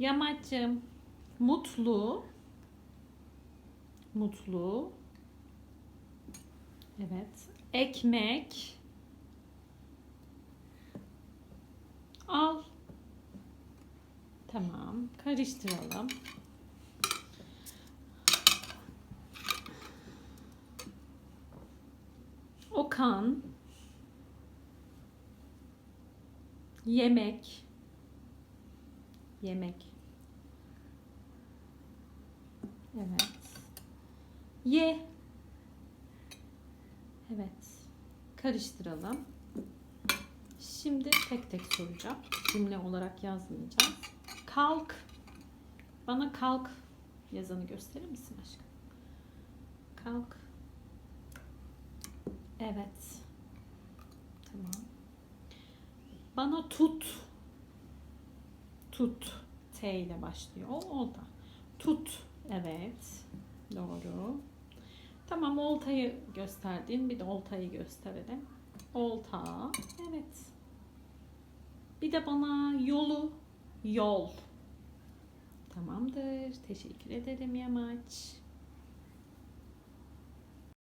Yamaç'cığım mutlu mutlu evet ekmek al. Tamam karıştıralım. Okan yemek yemek evet ye. Evet. Karıştıralım. Şimdi tek tek soracağım. Cümle olarak yazmayacağım. Kalk. Bana kalk yazanı gösterir misin aşkım? Kalk. Evet. Tamam. Bana tut. Tut. T ile başlıyor. O oldu tut. Evet doğru tamam oltayı gösterdin bir de oltayı gösterelim. Olta evet. Bir de bana yolu yol. Tamamdır. Teşekkür ederim Yamaç